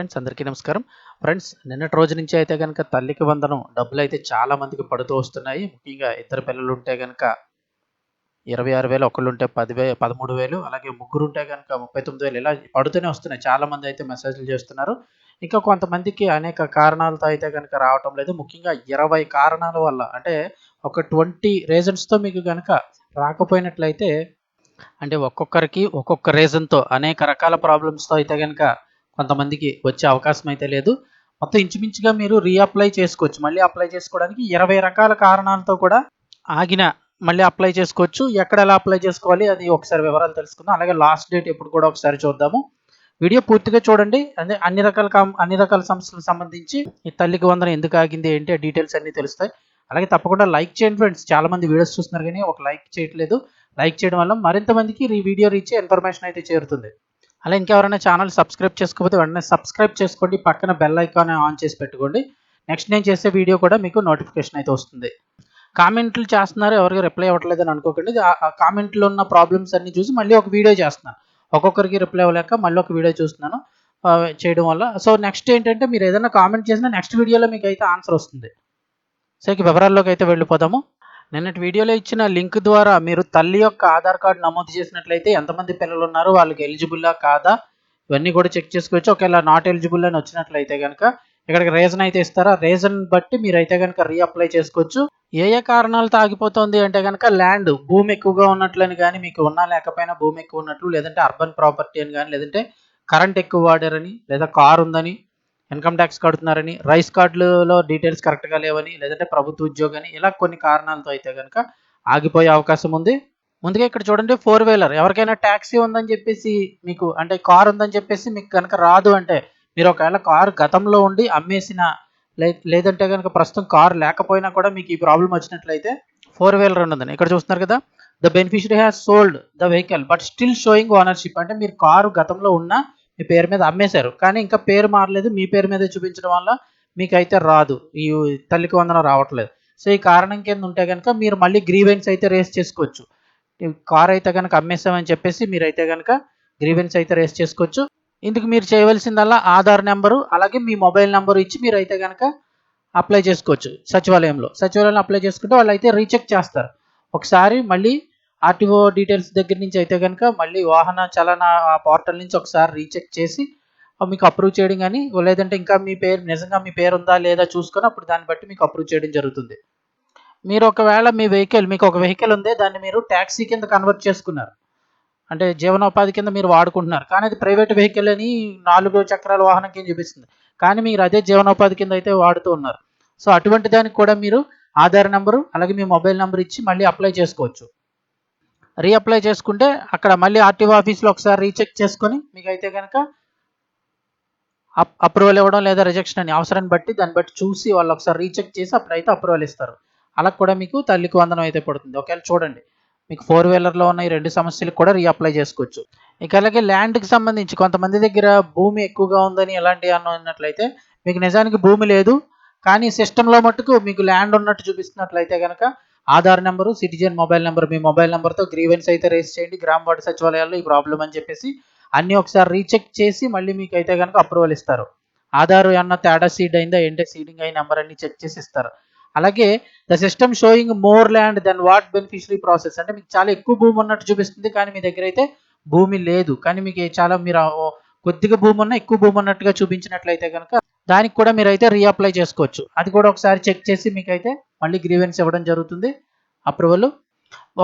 Friends అందరికీ నమస్కారం. Friends నిన్నటి రోజు నుంచి అయితే కనుక తల్లికి వందనం డబ్బులు అయితే చాలా మందికి పడుతూ వస్తున్నాయి. ముఖ్యంగా ఇద్దరు పిల్లలు ఉంటే కనుక ఇరవై ఆరు వేలు ఒకళ్ళు ఉంటే పదివే పదమూడు వేలు అలాగే ముగ్గురు ఉంటే కనుక ముప్పై తొమ్మిది వేలు ఇలా పడుతూనే వస్తున్నాయి. చాలా మంది అయితే మెసేజ్లు చేస్తున్నారు. ఇంకా కొంతమందికి అనేక కారణాలతో అయితే కనుక రావటం లేదు. ముఖ్యంగా ఇరవై కారణాల వల్ల అంటే ఒక ట్వంటీ రీజన్స్తో మీకు కనుక రాకపోయినట్లయితే అంటే ఒక్కొక్కరికి ఒక్కొక్క రీజన్తో అనేక రకాల ప్రాబ్లమ్స్తో అయితే కనుక కొంతమందికి వచ్చే అవకాశం అయితే లేదు. మొత్తం ఇంచుమించుగా మీరు రీఅప్లై చేసుకోవచ్చు. మళ్ళీ అప్లై చేసుకోవడానికి ఇరవై రకాల కారణాలతో కూడా ఆగిన మళ్ళీ అప్లై చేసుకోవచ్చు. ఎక్కడ ఎలా అప్లై చేసుకోవాలి అది ఒకసారి వివరాలు తెలుసుకుందాం. అలాగే లాస్ట్ డేట్ ఎప్పుడు కూడా ఒకసారి చూద్దాము. వీడియో పూర్తిగా చూడండి. అదే అన్ని రకాల అన్ని రకాల సంస్థలకు సంబంధించి ఈ తల్లికి వందన ఎందుకు ఆగింది ఏంటి ఆ డీటెయిల్స్ అన్ని తెలుస్తాయి. అలాగే తప్పకుండా లైక్ చేయండి ఫ్రెండ్స్ చాలా మంది వీడియోస్ చూస్తున్నారు కానీ ఒక లైక్ చేయట్లేదు. లైక్ చేయడం వల్ల మరింత మందికి ఈ వీడియో రీచ్ ఇన్ఫర్మేషన్ అయితే చేరుతుంది. అలా ఇంకెవరైనా ఛానల్ సబ్స్క్రైబ్ చేసుకోకపోతే వెంటనే సబ్స్క్రైబ్ చేసుకోండి పక్కన బెల్ ఐకాన్ ఆన్ చేసి పెట్టుకోండి. నెక్స్ట్ నేను చేసే వీడియో కూడా మీకు నోటిఫికేషన్ అయితే వస్తుంది. కామెంట్లు చేస్తున్నారు ఎవరికి రిప్లై అవ్వట్లేదు అని అనుకోకండి. ఆ- కామెంట్లో ఉన్న ప్రాబ్లమ్స్ అన్ని చూసి మళ్ళీ ఒక వీడియో చేస్తున్నాను. ఒక్కొక్కరికి రిప్లై అవ్వలేక మళ్ళీ ఒక వీడియో చూస్తున్నాను చేయడం వల్ల. సో నెక్స్ట్ ఏంటంటే మీరు ఏదైనా కామెంట్ చేసినా నెక్స్ట్ వీడియోలో మీకు అయితే ఆన్సర్ వస్తుంది. సో ఇక వివరాల్లోకి అయితే వెళ్ళిపోదాము. నిన్నటి వీడియోలో ఇచ్చిన లింక్ ద్వారా మీరు తల్లి యొక్క ఆధార్ కార్డు నమోదు చేసినట్లయితే ఎంతమంది పిల్లలు ఉన్నారు వాళ్ళకి ఎలిజిబుల్లా కాదా? ఇవన్నీ కూడా చెక్ చేసుకోవచ్చు. ఒకవేళ నాట్ ఎలిజిబుల్ అని వచ్చినట్లయితే కనుక ఇక్కడికి రీజన్ అయితే ఇస్తారా? రీజన్ బట్టి మీరు అయితే కనుక రీఅప్లై చేసుకోవచ్చు. ఏ ఏ కారణాలతో ఆగిపోతుంది అంటే కనుక ల్యాండ్ భూమి ఎక్కువగా ఉన్నట్లని కానీ మీకు ఉన్నా లేకపోయినా భూమి ఎక్కువ ఉన్నట్లు లేదంటే అర్బన్ ప్రాపర్టీ అని కానీ లేదంటే కరెంట్ ఎక్కువ వాడారని లేదా కార్ ఉందని ఇన్కమ్ ట్యాక్స్ కడుతున్నారని రైస్ కార్డులలో డీటెయిల్స్ కరెక్ట్గా లేవని లేదంటే ప్రభుత్వ ఉద్యోగాన్ని ఇలా కొన్ని కారణాలతో అయితే కనుక ఆగిపోయే అవకాశం ఉంది. ముందుగా ఇక్కడ చూడండి ఫోర్ వీలర్. ఎవరికైనా ట్యాక్సీ ఉందని చెప్పేసి మీకు అంటే కార్ ఉందని చెప్పేసి మీకు కనుక రాదు అంటే మీరు ఒకవేళ కారు గతంలో ఉండి అమ్మేసిన లేదంటే కనుక ప్రస్తుతం కారు లేకపోయినా కూడా మీకు ఈ ప్రాబ్లం వచ్చినట్లయితే ఫోర్ వీలర్ ఉన్నదని ఇక్కడ చూస్తున్నారు కదా the beneficiary has sold the vehicle but still showing ownership. అంటే మీరు కారు గతంలో ఉన్న మీ పేరు మీద అమ్మేశారు. కానీ ఇంకా పేరు మారలేదు. మీ పేరు మీద చూపించడం వల్ల మీకైతే రాదు. ఈ తల్లికి వందనం రావట్లేదు. సో ఈ కారణం కింద ఉంటే కనుక మీరు మళ్ళీ గ్రీవెన్స్ అయితే రేస్ చేసుకోవచ్చు. కార్ అయితే కనుక అమ్మేసామని చెప్పేసి మీరైతే కనుక గ్రీవెన్స్ అయితే రేస్ చేసుకోవచ్చు. ఇందుకు మీరు చేయవలసిందల్లా ఆధార్ నెంబరు అలాగే మీ మొబైల్ నెంబర్ ఇచ్చి మీరు అయితే కనుక అప్లై చేసుకోవచ్చు సచివాలయంలో. సచివాలయంలో అప్లై చేసుకుంటే వాళ్ళు అయితే రీచెక్ చేస్తారు. ఒకసారి మళ్ళీ ఆర్టీఓ డీటెయిల్స్ దగ్గర నుంచి అయితే కనుక మళ్ళీ వాహన చలన పోర్టల్ నుంచి ఒకసారి రీచెక్ చేసి మీకు అప్రూవ్ చేయడం కానీ లేదంటే ఇంకా మీ పేరు నిజంగా మీ పేరు ఉందా లేదా చూసుకొని అప్పుడు దాన్ని బట్టి మీకు అప్రూవ్ చేయడం జరుగుతుంది. మీరు ఒకవేళ మీ వెహికల్ మీకు ఒక వెహికల్ ఉంది దాన్ని మీరు ట్యాక్సీ కింద కన్వర్ట్ చేసుకున్నారు. అంటే జీవనోపాధి కింద మీరు వాడుకుంటున్నారు. కానీ అది ప్రైవేట్ వెహికల్ అని నాలుగు చక్రాల వాహనం కింద చూపిస్తుంది. కానీ మీరు అదే జీవనోపాధి కింద అయితే వాడుతూ ఉన్నారు. సో అటువంటి దానికి కూడా మీరు ఆధార్ నెంబరు అలాగే మీ మొబైల్ నెంబర్ ఇచ్చి మళ్ళీ అప్లై చేసుకోవచ్చు. రీఅప్లై చేసుకుంటే అక్కడ మళ్ళీ ఆర్టీఓ ఆఫీస్లో ఒకసారి రీచెక్ చేసుకొని మీకు అయితే కనుక అప్రూవల్ ఇవ్వడం లేదా రిజెక్షన్ అని అవసరాన్ని బట్టి దాన్ని బట్టి చూసి వాళ్ళు ఒకసారి రీచెక్ చేసి అప్పుడైతే అప్రూవల్ ఇస్తారు. అలా కూడా మీకు తల్లికి వందనం అయితే పడుతుంది. ఒకవేళ చూడండి మీకు ఫోర్ వీలర్లో ఉన్న ఈ రెండు సమస్యలకు కూడా రీఅప్లై చేసుకోవచ్చు. ఇక అలాగే ల్యాండ్కి సంబంధించి కొంతమంది దగ్గర భూమి ఎక్కువగా ఉందని ఎలాంటి అన్నట్లయితే మీకు నిజానికి భూమి లేదు. కానీ సిస్టంలో మట్టుకు మీకు ల్యాండ్ ఉన్నట్టు చూపిస్తున్నట్లయితే కనుక Aadhaar number citizen mobile number మీ మొబైల్ నెంబర్తో గ్రీవెన్స్ అయితే రేస్ చేయండి. గ్రామ వార్డు సచివాలయాల్లో ఈ ప్రాబ్లం అని చెప్పేసి అన్నీ ఒకసారి రీచెక్ చేసి మళ్ళీ మీకు అయితే కనుక అప్రూవల్ ఇస్తారు. ఆధార్ ఏమన్నా తేడా సీడ్ అయిందా ఏంటో సీడింగ్ అయిన నెంబర్ అన్ని చెక్ చేసి ఇస్తారు. అలాగే the system showing more land than what beneficiary process అంటే మీకు చాలా ఎక్కువ భూమి ఉన్నట్టు చూపిస్తుంది కానీ మీ దగ్గర అయితే భూమి లేదు. కానీ మీకు చాలా మీరు కొద్దిగా భూమి ఉన్న ఎక్కువ భూమి ఉన్నట్టుగా చూపించినట్లయితే కనుక దానికి కూడా మీరు అయితే రీఅప్లై చేసుకోవచ్చు. అది కూడా ఒకసారి చెక్ చేసి మీకు అయితే మళ్ళీ గ్రీవెన్స్ ఇవ్వడం జరుగుతుంది. అప్రూవల్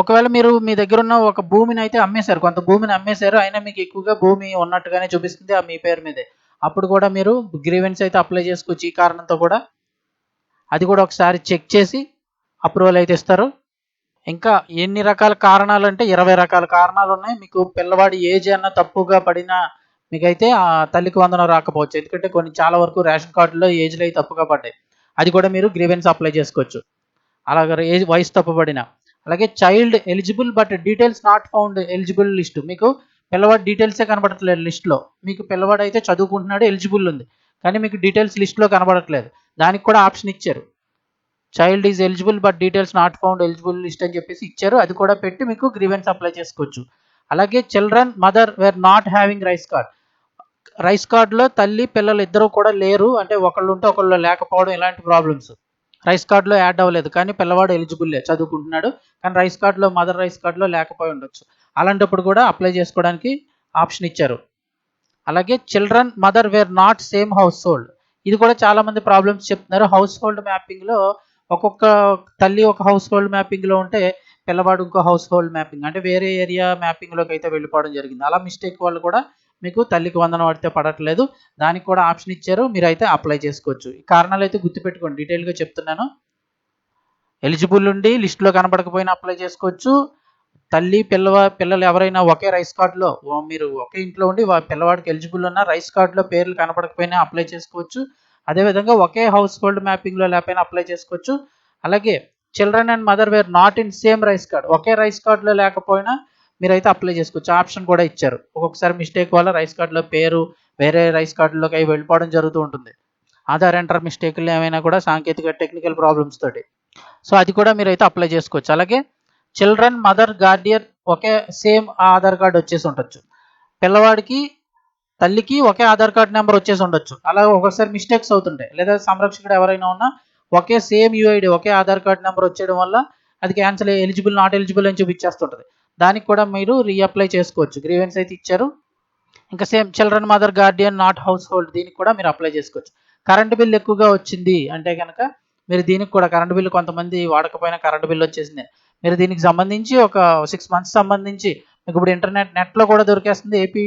ఒకవేళ మీరు మీ దగ్గర ఉన్న ఒక భూమిని అయితే అమ్మేశారు. కొంత భూమిని అమ్మేశారు. అయినా మీకు ఎక్కువగా భూమి ఉన్నట్టుగానే చూపిస్తుంది ఆ మీ పేరు మీదే. అప్పుడు కూడా మీరు గ్రీవెన్స్ అయితే అప్లై చేసుకోవచ్చు. ఈ కారణంతో కూడా అది కూడా ఒకసారి చెక్ చేసి అప్రూవల్ అయితే ఇస్తారు. ఇంకా ఎన్ని రకాల కారణాలు అంటే ఇరవై రకాల కారణాలు ఉన్నాయి. మీకు పిల్లవాడి ఏజ్ అన్న తప్పుగా పడినా మీకైతే ఆ తల్లికి వందనం రాకపోవచ్చు. ఎందుకంటే కొన్ని చాలా వరకు రేషన్ కార్డులో ఏజ్లు అయితే తప్పుగా పడ్డాయి. అది కూడా మీరు గ్రీవెన్స్ అప్లై చేసుకోవచ్చు. అలాగే ఏజ్ వయసు తప్పుపడిన. అలాగే child eligible but details not found eligible list. మీకు పిల్లవాడి డీటెయిల్సే కనబడట్లేదు లిస్ట్లో. మీకు పిల్లవాడు అయితే చదువుకుంటున్నాడు ఎలిజిబుల్ ఉంది. కానీ మీకు డీటెయిల్స్ లిస్ట్లో కనబడట్లేదు. దానికి కూడా ఆప్షన్ ఇచ్చారు. Child is eligible but details not found eligible list అని చెప్పేసి ఇచ్చారు. అది కూడా పెట్టి మీకు గ్రీవెన్స్ అప్లై చేసుకోవచ్చు. అలాగే children mother were not having rice card rice కార్డులో తల్లి పిల్లలు ఇద్దరు కూడా లేరు. అంటే ఒకళ్ళు ఉంటే ఒకళ్ళు లేకపోవడం ఇలాంటి ప్రాబ్లమ్స్ రైస్ కార్డులో యాడ్ అవ్వలేదు. కానీ పిల్లవాడు ఎలిజిబుల్లే చదువుకుంటున్నాడు. కానీ రైస్ కార్డులో మదర్ రైస్ కార్డులో లేకపోయి ఉండొచ్చు. అలాంటప్పుడు కూడా అప్లై చేసుకోవడానికి ఆప్షన్ ఇచ్చారు. అలాగే children mother were not same household ఇది కూడా చాలామంది ప్రాబ్లమ్స్ చెప్తున్నారు. హౌస్ హోల్డ్ మ్యాపింగ్లో ఒక్కొక్క తల్లి ఒక హౌస్ హోల్డ్ మ్యాపింగ్లో ఉంటే పిల్లవాడు ఇంకో హౌస్ హోల్డ్ మ్యాపింగ్ అంటే వేరే ఏరియా మ్యాపింగ్లోకి అయితే వెళ్ళిపోవడం జరిగింది. అలా మిస్టేక్ వాళ్ళు కూడా మీకు తల్లికి వందనం పడితే పడట్లేదు. దానికి కూడా ఆప్షన్ ఇచ్చారు. మీరు అయితే అప్లై చేసుకోవచ్చు. ఈ కారణాలు అయితే గుర్తుపెట్టుకోండి డీటెయిల్గా చెప్తున్నాను. ఎలిజిబుల్ ఉండి లిస్టులో కనబడకపోయినా అప్లై చేసుకోవచ్చు. తల్లి పిల్లవ పిల్లలు ఎవరైనా ఒకే రైస్ కార్డులో మీరు ఒకే ఇంట్లో ఉండి పిల్లవాడికి ఎలిజిబుల్ ఉన్న రైస్ కార్డులో పేర్లు కనపడకపోయినా అప్లై చేసుకోవచ్చు. అదేవిధంగా ఒకే హౌస్ హోల్డ్ మ్యాపింగ్లో లేకపోయినా అప్లై చేసుకోవచ్చు. అలాగే children and mother were not in same rice card okay rice కార్డులో లేకపోయినా మీరైతే అప్లై చేసుకోవచ్చు. ఆప్షన్ కూడా ఇచ్చారు. ఒక్కొక్కసారి మిస్టేక్ వల్ల రైస్ కార్డులో పేరు వేరే రైస్ కార్డులోకి అవి వెళ్ళిపోవడం జరుగుతూ ఉంటుంది. ఆధార్ ఎంటర్ మిస్టేక్లు ఏమైనా కూడా సాంకేతిక టెక్నికల్ ప్రాబ్లమ్స్ తోటి. సో అది కూడా మీరైతే అప్లై చేసుకోవచ్చు. అలాగే చిల్డ్రన్ మదర్ గార్డియన్ ఒకే సేమ్ ఆధార్ కార్డు వచ్చేసి ఉండొచ్చు. పిల్లవాడికి తల్లికి ఒకే ఆధార్ కార్డ్ నెంబర్ వచ్చేసి ఉండొచ్చు. అలా ఒకసారి మిస్టేక్స్ అవుతుంటాయి. లేదా సంరక్షకుడు ఎవరైనా ఉన్నా ఒకే సేమ్ యూఐడి ఒకే ఆధార్ కార్డ్ నెంబర్ వచ్చేయడం వల్ల అది క్యాన్సిల్ ఎలిజిబుల్ నాట్ ఎలిజిబుల్ అని చూపించేస్తుంటుంది. దానికి కూడా మీరు రీఅప్లై చేసుకోవచ్చు. గ్రీవెన్స్ అయితే ఇచ్చారు. ఇంకా same children mother guardian not household దీనికి కూడా మీరు అప్లై చేసుకోవచ్చు. కరెంట్ బిల్ ఎక్కువగా వచ్చింది అంటే కనుక మీరు దీనికి కూడా కరెంట్ బిల్ కొంతమంది వాడకపోయినా కరెంట్ బిల్ వచ్చేసింది. మీరు దీనికి సంబంధించి ఒక సిక్స్ మంత్స్ సంబంధించి మీకు ఇప్పుడు ఇంటర్నెట్ నెట్లో కూడా దొరికేస్తుంది. ఏపీ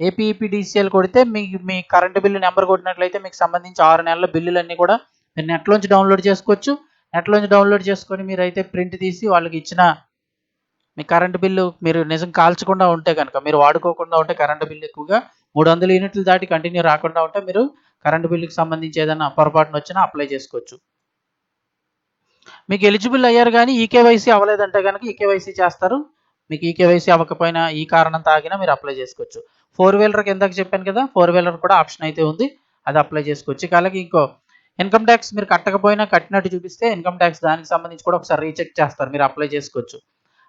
ఏపీఈపీడీసీఎల్ కొడితే మీ మీ కరెంట్ బిల్లు నెంబర్ కొట్టినట్లయితే మీకు సంబంధించి ఆరు నెలల బిల్లులన్నీ కూడా మీరు నెట్లోంచి డౌన్లోడ్ చేసుకోవచ్చు. నెట్లోంచి డౌన్లోడ్ చేసుకొని మీరు అయితే ప్రింట్ తీసి వాళ్ళకి ఇచ్చిన మీ కరెంట్ బిల్లు మీరు నిజం కాల్చకుండా ఉంటే కనుక మీరు వాడుకోకుండా ఉంటే కరెంట్ బిల్లు ఎక్కువగా మూడు వందల యూనిట్లు దాటి కంటిన్యూ రాకుండా ఉంటే మీరు కరెంట్ బిల్లుకి సంబంధించి ఏదైనా పొరపాటున వచ్చినా అప్లై చేసుకోవచ్చు. మీకు ఎలిజిబుల్ అయ్యారు కానీ ఈకేవైసీ అవ్వలేదంటే కనుక ఈకేవైసీ చేస్తారు. మీకు ఈకేవైసీ అవ్వకపోయినా ఈ కారణం తాగినా మీరు అప్లై చేసుకోవచ్చు. ఫోర్ వీలర్కి ఎందాక చెప్పాను కదా ఫోర్ వీలర్ కూడా ఆప్షన్ అయితే ఉంది. అది అప్లై చేసుకోవచ్చు. ఇక అలాగే ఇంకో ఇన్కమ్ ట్యాక్స్ మీరు కట్టకపోయినా కట్టినట్టు చూపిస్తే ఇన్కమ్ ట్యాక్స్ దానికి సంబంధించి కూడా ఒకసారి రీచెక్ చేస్తారు. మీరు అప్లై చేసుకోవచ్చు.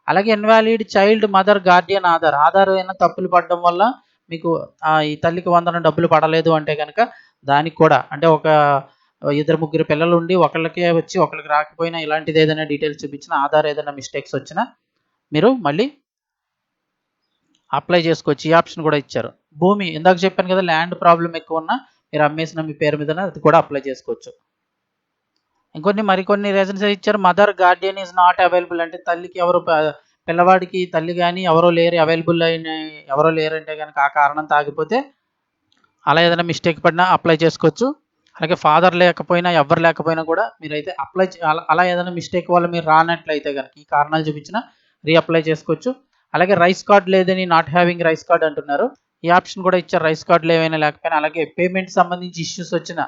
అలాగే invalid child mother guardian Aadhaar. Aadhaar ఏమైనా తప్పులు పడడం వల్ల మీకు ఈ తల్లికి వందన డబ్బులు పడలేదు అంటే కనుక దానికి కూడా అంటే ఒక ఇద్దరు ముగ్గురు పిల్లలు ఉండి ఒకళ్ళకే వచ్చి ఒకళ్ళకి రాకపోయినా ఇలాంటిది ఏదైనా డీటెయిల్స్ చూపించిన ఆధార్ ఏదైనా మిస్టేక్స్ వచ్చినా మీరు మళ్ళీ అప్లై చేసుకోవచ్చు. ఈ ఆప్షన్ కూడా ఇచ్చారు. భూమి ఇందాక చెప్పాను కదా ల్యాండ్ ప్రాబ్లం ఎక్కువ ఉన్నా మీరు అమ్మేసిన మీ పేరు మీద అది కూడా అప్లై చేసుకోవచ్చు. ఇంకొన్ని మరికొన్ని రీజన్స్ ఇచ్చారు? Mother guardian is not available అంటే తల్లికి ఎవరు పిల్లవాడికి తల్లి కానీ ఎవరో లేరు అవైలబుల్ అయిన ఎవరో లేరు అంటే కనుక ఆ కారణం తాగిపోతే అలా ఏదైనా మిస్టేక్ పడినా అప్లై చేసుకోవచ్చు. అలాగే ఫాదర్ లేకపోయినా ఎవరు లేకపోయినా కూడా మీరైతే అప్లై అలా ఏదైనా మిస్టేక్ వల్ల మీరు రానట్లయితే కనుక ఈ కారణాలు చూపించిన రీఅప్లై చేసుకోవచ్చు. అలాగే రైస్ కార్డ్ లేదని నాట్ హ్యావింగ్ రైస్ కార్డ్ అంటున్నారు. ఈ ఆప్షన్ కూడా ఇచ్చారు. రైస్ కార్డులు ఏమైనా లేకపోయినా. అలాగే పేమెంట్ సంబంధించి ఇష్యూస్ వచ్చిన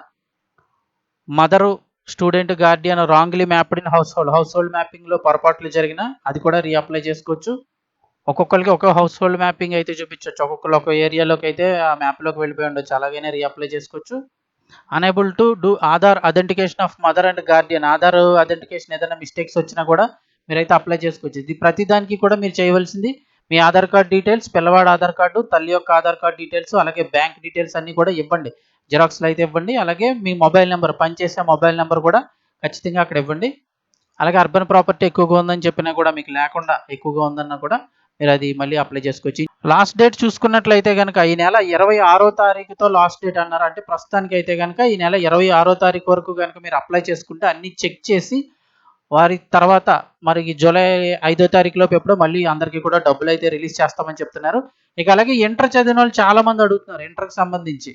mother student guardian wrongly mapped in household household మ్యాపింగ్లో పొరపాట్లు జరిగిన అది కూడా రీఅప్లై చేసుకోవచ్చు. ఒక్కొక్కరికి ఒక హౌస్ హోల్డ్ మ్యాపింగ్ అయితే చూపించవచ్చు. ఒక్కొక్కరు ఒక ఏరియాలోకి అయితే ఆ మ్యాప్లోకి వెళ్ళిపోయి ఉండొచ్చు. అలాగైనా రీఅప్లై చేసుకోవచ్చు. Unable to do Aadhaar authentication of mother and guardian Aadhaar authentication ఏదైనా మిస్టేక్స్ వచ్చినా కూడా మీరైతే అప్లై చేసుకోవచ్చు. ఇది ప్రతి దానికి కూడా మీరు చేయవలసింది మీ ఆధార్ కార్డ్ డీటెయిల్స్ పిల్లవాడు ఆధార్ కార్డు తల్లి యొక్క ఆధార్ కార్డ్ డీటెయిల్స్ అలాగే బ్యాంక్ డీటెయిల్స్ అన్నీ కూడా ఇవ్వండి. జిరాక్స్లు అయితే ఇవ్వండి. అలాగే మీ మొబైల్ నెంబర్ పనిచేసే మొబైల్ నెంబర్ కూడా ఖచ్చితంగా అక్కడ ఇవ్వండి. అలాగే అర్బన్ ప్రాపర్టీ ఎక్కువగా ఉందని చెప్పినా కూడా మీకు లేకుండా ఎక్కువగా ఉందన్నా కూడా మీరు అది మళ్ళీ అప్లై చేసుకోవచ్చు. లాస్ట్ డేట్ చూసుకున్నట్లయితే కనుక ఈ నెల ఇరవై ఆరో తారీఖుతో లాస్ట్ డేట్ అన్నారు? అంటే ప్రస్తుతానికి అయితే కనుక ఈ నెల ఇరవై ఆరో తారీఖు వరకు కనుక మీరు అప్లై చేసుకుంటే అన్ని చెక్ చేసి వారి తర్వాత మరి ఈ జూలై ఐదో తారీఖులోపు ఎప్పుడో మళ్ళీ అందరికీ కూడా డబ్బులు అయితే రిలీజ్ చేస్తామని చెప్తున్నారు. ఇక అలాగే ఇంటర్ చదివిన వాళ్ళు చాలా మంది అడుగుతున్నారు ఇంటర్కి సంబంధించి.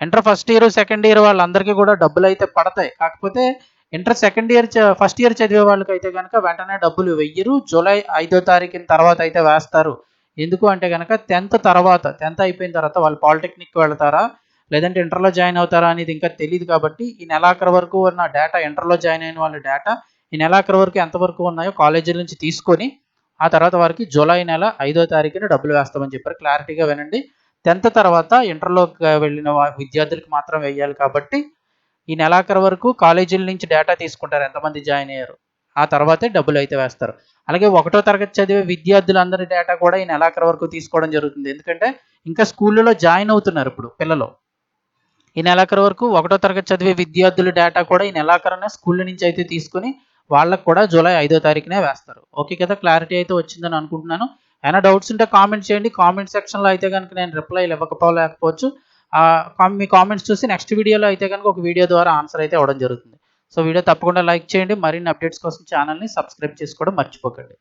Inter first year second year వాళ్ళందరికీ కూడా డబ్బులు అయితే పడతాయి. కాకపోతే inter second year first year చదివే వాళ్ళకి అయితే కనుక వెంటనే డబ్బులు వెయ్యరు. జూలై ఐదో తారీఖున తర్వాత అయితే వేస్తారు. ఎందుకు అంటే కనుక టెన్త్ తర్వాత టెన్త్ అయిపోయిన తర్వాత వాళ్ళు పాలిటెక్నిక్ వెళ్తారా? లేదంటే ఇంటర్లో జాయిన్ అవుతారా అనేది ఇంకా తెలియదు కాబట్టి ఈ నెలాఖరు వరకు ఉన్న డేటా ఇంటర్లో జాయిన్ అయిన వాళ్ళ డేటా ఈ నెలాఖరు వరకు ఎంతవరకు ఉన్నాయో కాలేజీల నుంచి తీసుకొని ఆ తర్వాత వారికి జూలై నెల ఐదో తారీఖున డబ్బులు వేస్తామని చెప్పారు. క్లారిటీగా వినండి. టెన్త్ తర్వాత ఇంటర్లోకి వెళ్ళిన విద్యార్థులకు మాత్రం వేయాలి కాబట్టి ఈ నెలాఖరు వరకు కాలేజీల నుంచి డేటా తీసుకుంటారు. ఎంతమంది జాయిన్ అయ్యారు? ఆ తర్వాతే డబ్బులు అయితే వేస్తారు. అలాగే ఒకటో తరగతి చదివే విద్యార్థులందరి డేటా కూడా ఈ నెలాఖరు వరకు తీసుకోవడం జరుగుతుంది. ఎందుకంటే ఇంకా స్కూళ్ళలో జాయిన్ అవుతున్నారు ఇప్పుడు పిల్లలు. ఈ నెలాఖరు వరకు ఒకటో తరగతి చదివే విద్యార్థుల డేటా కూడా ఈ నెలాఖరునే స్కూళ్ళ నుంచి అయితే తీసుకుని వాళ్ళకు కూడా జూలై ఐదో తారీఖునే వేస్తారు. ఓకే కదా? క్లారిటీ అయితే వచ్చిందని అనుకుంటున్నాను. ఏమైనా డౌట్స్ ఉంటే కామెంట్ చేయండి. కామెంట్ సెక్షన్లో అయితే కనుక నేను రిప్లై ఇవ్వకపోలేకపోవచ్చు. ఆ, మీ కామెంట్స్ చూసి నెక్స్ట్ వీడియోలో అయితే కనుక ఒక వీడియో ద్వారా ఆన్సర్ అయితే ఇవ్వడం జరుగుతుంది. సో వీడియో తప్పకుండా లైక్ చేయండి. మరిన్ని అప్డేట్స్ కోసం ఛానల్ని సబ్స్క్రైబ్ చేసుకోవడం మర్చిపోకండి.